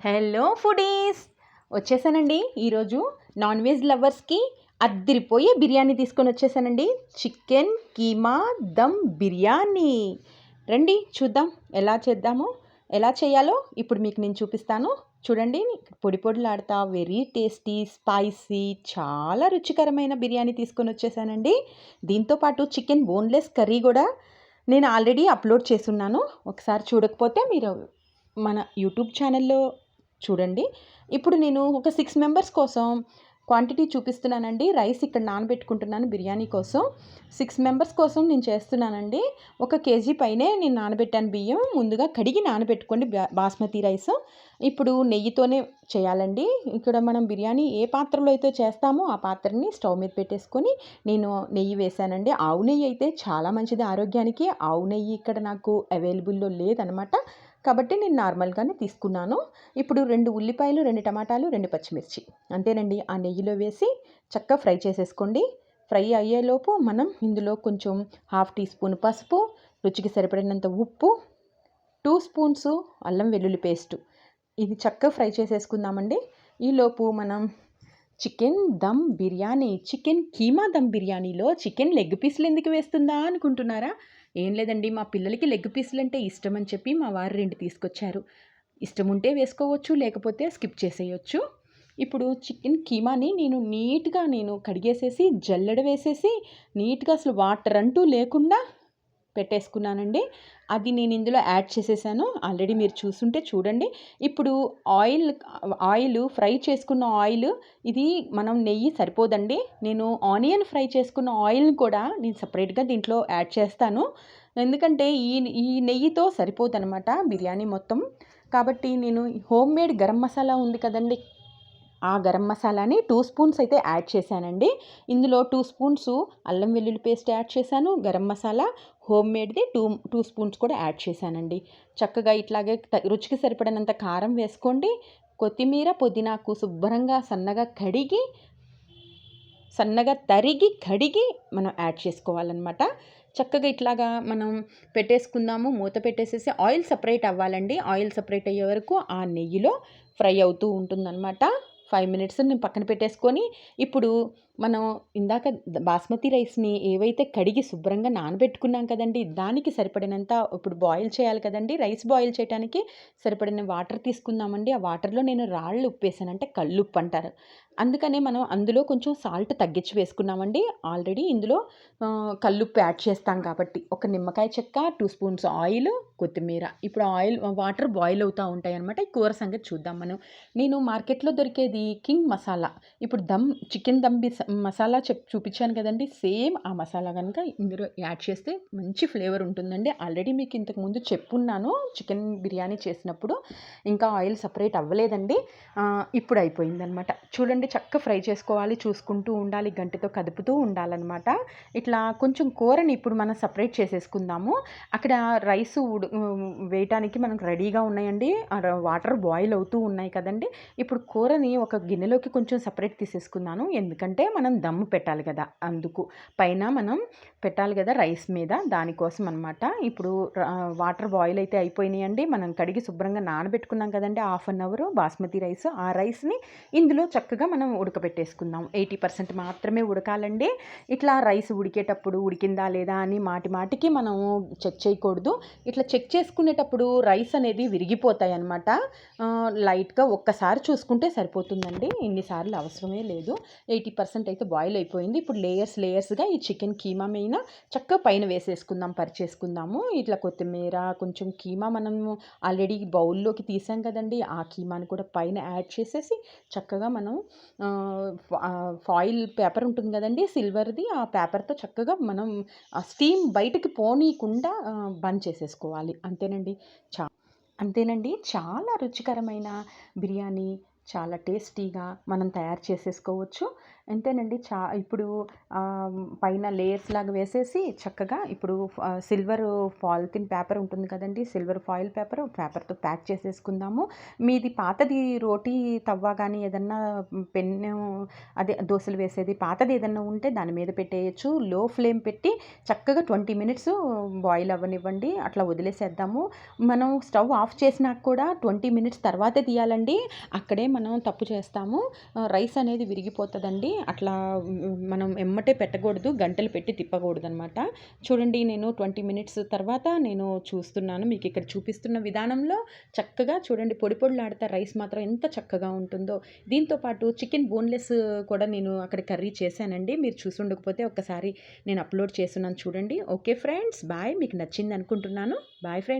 Hello foodies! వచ్చేసానండి. ఈరోజు non veg లవర్స్కి అద్దిరిపోయే బిర్యానీ తీసుకొని వచ్చేసానండి. చికెన్ కీమా దమ్ బిర్యానీ. రండి చూద్దాం ఎలా చేద్దామో ఎలా చేయాలో ఇప్పుడు మీకు నేను చూపిస్తాను. చూడండి పొడి పొడిలాడుతా వెరీ టేస్టీ స్పైసీ చాలా రుచికరమైన బిర్యానీ తీసుకొని వచ్చేసానండి. దీంతోపాటు చికెన్ బోన్లెస్ కర్రీ కూడా నేను ఆల్రెడీ అప్లోడ్ చేసున్నాను ఒకసారి చూడకపోతే మీరు మన యూట్యూబ్ ఛానల్లో చూడండి. ఇప్పుడు నేను ఒక సిక్స్ మెంబర్స్ కోసం క్వాంటిటీ చూపిస్తున్నానండి. రైస్ ఇక్కడ నానబెట్టుకుంటున్నాను బిర్యానీ కోసం. సిక్స్ మెంబర్స్ కోసం నేను చేస్తున్నానండి. ఒక కేజీ పైనే నేను నానబెట్టాను బియ్యం. ముందుగా కడిగి నానబెట్టుకోండి బా- బాస్మతి రైస్. ఇప్పుడు నెయ్యితోనే చేయాలండి. ఇక్కడ మనం బిర్యానీ ఏ పాత్రలో అయితే చేస్తామో ఆ పాత్రని స్టవ్ మీద పెట్టేసుకొని నేను నెయ్యి వేశానండి. ఆవు నెయ్యి అయితే చాలా మంచిది ఆరోగ్యానికి. ఆవు నెయ్యి ఇక్కడ నాకు అవైలబుల్లో లేదనమాట. కాబట్టి నేను నార్మల్గానే తీసుకున్నాను. ఇప్పుడు రెండు ఉల్లిపాయలు రెండు టమాటాలు రెండు పచ్చిమిర్చి. అంతేనండి ఆ నెయ్యిలో వేసి చక్కగా ఫ్రై చేసేసుకోండి. ఫ్రై అయ్యేలోపు మనం ఇందులో కొంచెం హాఫ్ టీ స్పూన్ పసుపు రుచికి సరిపడినంత ఉప్పు టూ స్పూన్స్ అల్లం వెల్లుల్లి పేస్ట్. ఇది చక్కగా ఫ్రై చేసేసుకుందామండి. ఈలోపు మనం చికెన్ దమ్ బిర్యానీ చికెన్ కీమా దమ్ బిర్యానీలో చికెన్ లెగ్ పీసులు ఎందుకు వేస్తుందా అనుకుంటున్నారా? ఏం లేదండి మా పిల్లలకి లెగ్ పీసులు అంటే ఇష్టం అని చెప్పి మా వారు రెండు తీసుకొచ్చారు. ఇష్టం ఉంటే వేసుకోవచ్చు లేకపోతే స్కిప్ చేసేయచ్చు. ఇప్పుడు చికెన్ కీమాని నేను నీట్గా నేను కడిగేసేసి జల్లెడ వేసేసి నీట్గా అసలు వాటర్ అంటూ లేకుండా పెట్టేసుకున్నానండి. అది నేను ఇందులో యాడ్ చేసేసాను. ఆల్రెడీ మీరు చూసుంటే చూడండి. ఇప్పుడు ఆయిల్ ఆయిల్ ఫ్రై చేసుకున్న ఆయిల్ ఇది మనం నెయ్యి సరిపోదండి. నేను ఆనియన్ ఫ్రై చేసుకున్న ఆయిల్ని కూడా నేను సపరేట్గా దీంట్లో యాడ్ చేస్తాను. ఎందుకంటే ఈ ఈ నెయ్యితో సరిపోదనమాట బిర్యానీ మొత్తం. కాబట్టి నేను హోమ్ మేడ్ గరం మసాలా ఉంది కదండి. ఆ గరం మసాలాని టూ స్పూన్స్ అయితే యాడ్ చేశానండి. ఇందులో టూ స్పూన్స్ అల్లం వెల్లుల్లి పేస్ట్ యాడ్ చేశాను. గరం మసాలా హోమ్ మేడ్ది టూ టూ స్పూన్స్ కూడా యాడ్ చేశానండి. చక్కగా ఇట్లాగే త- రుచికి సరిపడినంత కారం వేసుకోండి. కొత్తిమీర పుదీనాకు శుభ్రంగా సన్నగా కడిగి సన్నగా తరిగి కడిగి మనం యాడ్ చేసుకోవాలన్నమాట. చక్కగా ఇట్లాగా మనం పెట్టేసుకుందాము. మూత పెట్టేసేసి ఆయిల్ సపరేట్ అవ్వాలండి. ఆయిల్ సపరేట్ అయ్యే వరకు ఆ నెయ్యిలో ఫ్రై అవుతూ ఉంటుందన్నమాట. ఫైవ్ మినిట్స్ నేను పక్కన పెట్టేసుకొని ఇప్పుడు మనం ఇందాక బాస్మతి రైస్ని ఏవైతే కడిగి శుభ్రంగా నానబెట్టుకున్నాం కదండి దానికి సరిపడినంత ఇప్పుడు బాయిల్ చేయాలి కదండి రైస్ బాయిల్ చేయడానికి సరిపడిన వాటర్ తీసుకుందామండి. ఆ వాటర్లో నేను రాళ్ళు ఉప్పు వేసాను అంటే కళ్ళుప్పు అంటారు. అందుకనే మనం అందులో కొంచెం సాల్ట్ తగ్గించి వేసుకున్నామండి. ఆల్రెడీ ఇందులో కల్లుప్పు యాడ్ చేస్తాం కాబట్టి. ఒక నిమ్మకాయ చెక్క టూ స్పూన్స్ ఆయిల్ కొత్తిమీర. ఇప్పుడు ఆయిల్ వాటర్ బాయిల్ అవుతూ ఉంటాయి అనమాట ఈ కూర సంగతి చూద్దాం మనం. నేను మార్కెట్లో దొరికేది కింగ్ మసాలా. ఇప్పుడు దమ్ చికెన్ దమ్ బిస్ మసాలా చెప్ చూపించాను కదండి. సేమ్ ఆ మసాలా కనుక ఇందులో యాడ్ చేస్తే మంచి ఫ్లేవర్ ఉంటుందండి. ఆల్రెడీ మీకు ఇంతకు ముందు చెప్పున్నాను చికెన్ బిర్యానీ చేసినప్పుడు. ఇంకా ఆయిల్ సపరేట్ అవ్వలేదండి. ఇప్పుడు అయిపోయిందనమాట. చూడండి చక్క ఫ్రై చేసుకోవాలి చూసుకుంటూ ఉండాలి గంటతో కదుపుతూ ఉండాలన్నమాట ఇట్లా కొంచెం కూరని ఇప్పుడు మనం సపరేట్ చేసేసుకుందాము. అక్కడ రైస్ ఉడు వేయటానికి మనకు రెడీగా ఉన్నాయండి. వాటర్ బాయిల్ అవుతూ ఉన్నాయి కదండి. ఇప్పుడు కూరని ఒక ఒక గిన్నెలోకి కొంచెం సపరేట్ తీసేసుకున్నాను. ఎందుకంటే మనం దమ్ము పెట్టాలి కదా అందుకు. పైన మనం పెట్టాలి కదా రైస్ మీద దానికోసం అనమాట ఇప్పుడు వాటర్ బాయిల్ అయితే అయిపోయినాయండి. మనం కడిగి శుభ్రంగా నానబెట్టుకున్నాం కదండి. Half an hour basmati rice. ఆ రైస్ని ఇందులో చక్కగా మనం ఉడకబెట్టేసుకుందాం. ఎయిటీ పర్సెంట్ మాత్రమే ఉడకాలండి. ఇట్లా రైస్ ఉడికేటప్పుడు ఉడికిందా లేదా అని మాటి మాటికి మనం చెక్ చేయకూడదు. ఇట్లా చెక్ చేసుకునేటప్పుడు రైస్ అనేది విరిగిపోతాయి అనమాట లైట్గా ఒక్కసారి చూసుకుంటే సరిపోతుంది. సరిపోతుందండి ఇన్నిసార్లు అవసరమే లేదు. ఎయిటీ పర్సెంట్ అయితే బాయిల్ అయిపోయింది. ఇప్పుడు లేయర్స్ లేయర్స్గా ఈ చికెన్ కీమా మీద చక్కగా పైన వేసేసుకుందాం పరిచేసుకుందాము ఇట్లా కొత్తిమీర కొంచెం కీమా మనము ఆల్రెడీ బౌల్లోకి తీసాం కదండి. ఆ కీమాని కూడా పైన యాడ్ చేసేసి చక్కగా మనం ఫాయిల్ పేపర్ ఉంటుంది కదండి సిల్వర్ది. ఆ పేపర్తో చక్కగా మనం ఆ స్టీమ్ బయటకి పోనీయకుండా బంద్ చేసేసుకోవాలి. అంతేనండి. చా అంతేనండి. చాలా రుచికరమైన బిర్యానీ చాలా టేస్టీగా మనం తయారు చేసేసుకోవచ్చు. అంతేనండి. చా ఇప్పుడు పైన లేయర్స్ లాగా వేసేసి చక్కగా ఇప్పుడు సిల్వర్ పాలిథిన్ పేపర్ ఉంటుంది కదండి. సిల్వర్ ఫాయిల్ పేపర్ పేపర్తో ప్యాక్ చేసేసుకుందాము. మీది పాతది రోటీ తవ్వ కానీ ఏదన్నా పెన్ను అదే దోశలు వేసేది పాతది ఏదన్నా ఉంటే దాని మీద పెట్టేయచ్చు. లో ఫ్లేమ్ పెట్టి చక్కగా ట్వంటీ మినిట్స్ బాయిల్ అవ్వనివ్వండి. అట్లా వదిలేసేద్దాము. మనం స్టవ్ ఆఫ్ చేసినాక కూడా ట్వంటీ మినిట్స్ తర్వాతే తీయాలండి. అక్కడే మనం తప్పు చేస్తాము. రైస్ అనేది విరిగిపోతుందండి. అట్లా మనం ఎమ్మటే పెట్టకూడదు గంటలు పెట్టి తిప్పకూడదు అనమాట చూడండి నేను ట్వంటీ మినిట్స్ తర్వాత నేను చూస్తున్నాను. మీకు ఇక్కడ చూపిస్తున్న విధానంలో చక్కగా చూడండి పొడి పొడిలాడితే రైస్ మాత్రం ఎంత చక్కగా ఉంటుందో. దీంతో పాటు చికెన్ బోన్లెస్ కూడా నేను అక్కడ కర్రీ చేశానండి. మీరు చూసుండకపోతే ఒకసారి ఒక్కసారి నేను అప్లోడ్ చేస్తున్నాను చూడండి. Okay friends bye. మీకు నచ్చింది అనుకుంటున్నాను. Bye friends